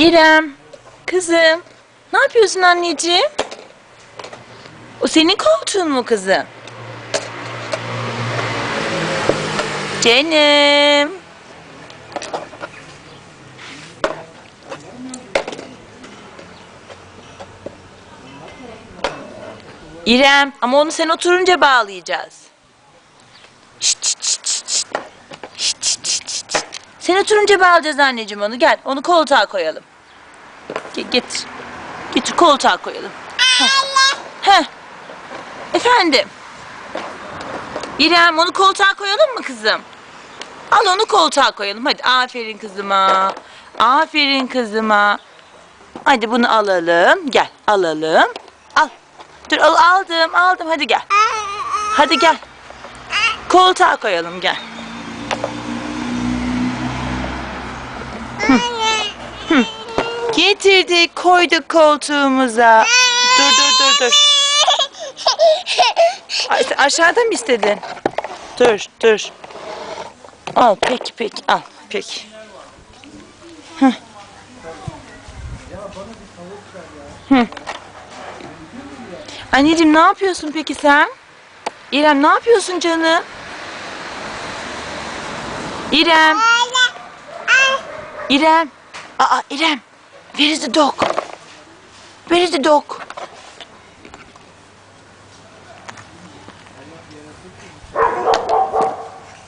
İrem, kızım. Ne yapıyorsun anneciğim? O senin koltuğun mu kızım? Canım. İrem ama onu sen oturunca bağlayacağız. Şşt, şşt, şşt, şşt. Sen oturunca bağlayacağız anneciğim onu. Gel onu koltuğa koyalım. Ge- getir. Getir koltuğa koyalım. Heh. Heh. Efendim. İrem onu koltuğa koyalım mı kızım? Al onu koltuğa koyalım. Hadi aferin kızıma. Aferin kızıma. Hadi bunu alalım. Gel alalım. Al. Dur al, aldım aldım hadi gel. Hadi gel. Koltuğa koyalım gel. Getirdik koyduk koltuğumuza. Dur dur dur dur. Sen aşağıda mı istedin? Dur dur. Al peki peki al peki. Heh. Anneciğim ne yapıyorsun peki sen? İrem ne yapıyorsun canım? İrem. İrem. Aa İrem. Where is the dog? Where is the dog?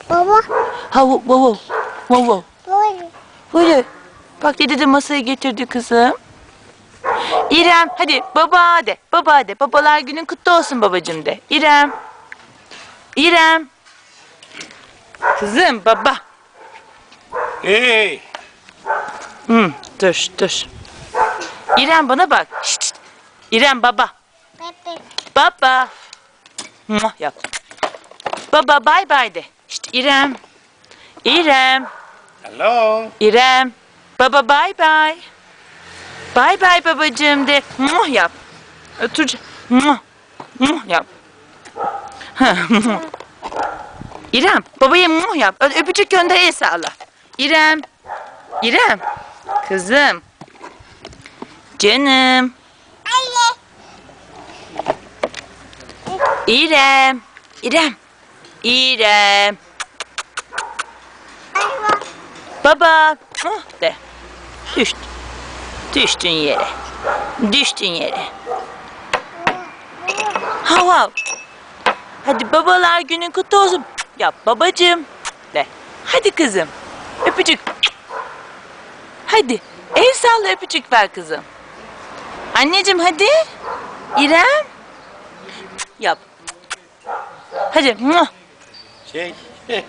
Baba, Ha wo wo wo. Wo böyle. Böyle. Bak dede de masaya getirdi kızım. İrem hadi baba de. Baba de. Babalar günün kutlu olsun babacığım de. İrem. İrem. Kızım baba. Hey! Hı, dur dur. İrem bana bak. Şşt. İrem baba. Baba. Muah yap. Baba bay bay de. Şşt, İrem. İrem. Hello? İrem. Baba bay bay. Bay bay babacığım de. Muah yap. Otur. Muah. Muah yap. İrem babaya muah yap. Öpücük gönder el sağla. İrem. İrem. Kızım. Canım. Anne. İrem. İrem. İrem. Baba. Baba. Oh de. Düştün. Düştün yere. Düştün yere. Hav hav. Hadi babalar günün kutlu olsun. Yap babacığım. De. Hadi kızım. Öpücük. Hadi. El salla öpücük ver kızım. Anneciğim hadi. İrem. Yap. Hadi. Şey,